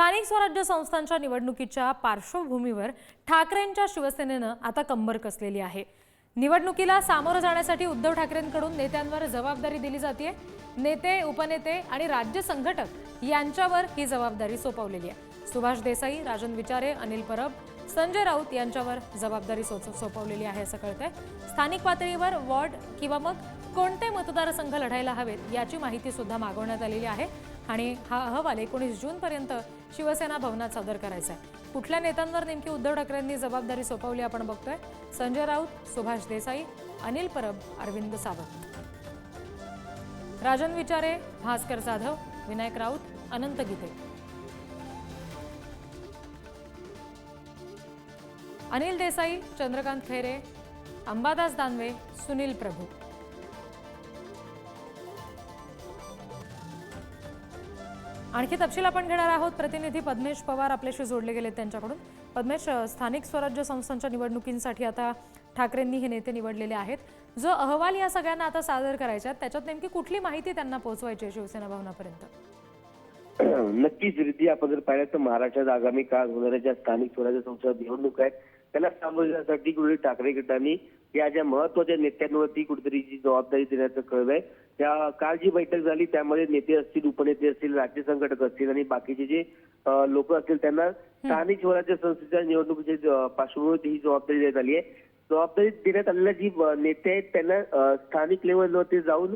स्थानिक स्वराज्य संस्थांच्या निवडणुकीच्या पार्श्वभूमीवर ठाकरेंच्या शिवसेनेनं आता कंबर कसलेली आहे. निवडणुकीला सामोरं जाण्यासाठी उद्धव ठाकरेंकडून नेत्यांवर जबाबदारी दिली जाते नेते उपनेते आणि राज्य संघटक यांच्यावर ही जबाबदारी सोपवलेली आहे. सुभाष देसाई राजन विचारे अनिल परब संजय राऊत यांच्यावर जबाबदारी सोच- सोपवलेली आहे असं कळतंय. स्थानिक पातळीवर वॉर्ड किंवा मग कोणते मतदारसंघ लढायला हवेत याची माहिती सुद्धा मागवण्यात आलेली आहे. आणि हा अहवाल एकोणीस जूनपर्यंत शिवसेना भवनात सादर करायचा आहे. कुठल्या नेत्यांवर नेमकी उद्धव ठाकरेंनी जबाबदारी सोपवली आपण बघतोय. संजय राऊत सुभाष देसाई अनिल परब अरविंद सावंत. राजन विचारे भास्कर जाधव विनायक राऊत अनंत गीते. अनिल देसाई चंद्रकांत खैरे अंबादास दानवे सुनील प्रभू. आणखी तपशील आपण घेणार आहोत. प्रतिनिधी पद्मेश पवार आपल्याशी जोडले गेले त्यांच्याकडून. पद्मेश स्थानिक स्वराज्य संस्थांच्या निवडणुकींसाठी आता ठाकरेंनी हे नेते निवडलेले आहेत. जो अहवाल या सगळ्यांना आता सादर करायचा त्याच्यात नेमकी कुठली माहिती त्यांना पोहोचवायची आहे शिवसेना भवनापर्यंत? नक्कीच रिद्धी आपण जर पाहिलं तर महाराष्ट्रात आगामी काळ होणाऱ्या ज्या स्थानिक स्वराज्य संस्था निवडणूक आहेत त्याला सामोरे जाण्यासाठी कुठेतरी ठाकरे गटांनी या ज्या महत्त्वाच्या नेत्यांवरती कुठेतरी जी जबाबदारी देण्याचं कळलंय त्या काल जी बैठक झाली त्यामध्ये नेते असतील उपनेते असतील राज्य संघटक असतील आणि बाकीचे जे लोक असतील त्यांना स्थानिक स्वराज्य संस्थेच्या निवडणुकीची अं, पार्श्वभूमीवर ही जबाबदारी देण्यात आली आहे. जबाबदारी देण्यात आलेल्या जी नेते आहेत त्यांना स्थानिक लेवलवरती जाऊन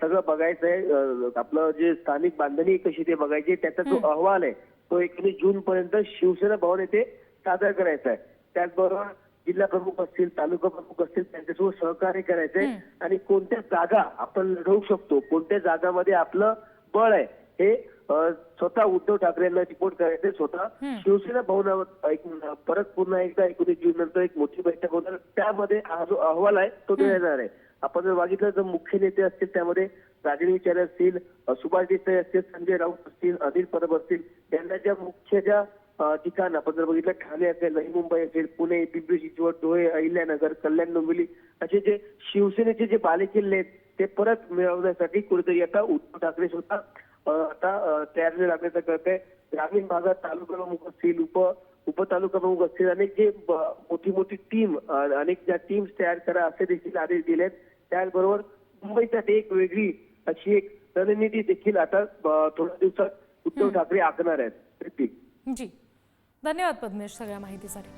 सगळं बघायचं आहे. आपलं जे स्थानिक बांधणी कशी ते बघायची. त्याचा जो अहवाल आहे तो एकोणीस जून पर्यंत शिवसेना भवन येथे सादर करायचा आहे. त्याचबरोबर जिल्हा प्रमुख असतील तालुका प्रमुख असतील त्यांच्यासोबत सहकार्य करायचंय. आणि कोणत्या जागा आपण लढवू शकतो? कोणत्या जागामध्ये आपलं बळ आहे? हे स्वतः उद्धव ठाकरे यांना रिपोर्ट करायचे स्वतः शिवसेना भवनावर एक परत पुन्हा एकदा एकोणीस जून नंतर एक मोठी बैठक होणार. त्यामध्ये हा जो अहवाल आहे तो येणार आहे. आपण जर बघितलं तर मुख्य नेते असतील त्यामध्ये राजन विचारे असतील सुभाष देसाई असतील संजय राऊत असतील अनिल परब असतील यांना ज्या मुख्य ज्या ठिकाण. आपण जर बघितलं ठाणे असेल नवी मुंबई असेल पुणे पिंपरी चिंचवड डोळे अहिल्यानगर कल्याण डोंबिवली असे जे शिवसेनेचे जे बालेकिल्ले आहेत ते परत मिळवण्यासाठी कुठेतरी आता उद्धव ठाकरे स्वतः अ, आता तयारी लागण्याचं कळत आहे ग्रामीण भागात तालुका प्रमुख असतील उप उपतालुका प्रमुख असतील अनेक जे मोठी मोठी टीम अनेक ज्या टीम्स तयार करा असे देखील आदेश दिलेत त्याचबरोबर मुंबईसाठी एक वेगळी अशी एक रणनीती देखील आता थोड्या दिवसात उद्धव ठाकरे आखणार आहेत. जी. धन्यवाद पद्मेश सगळ्या माहितीसाठी.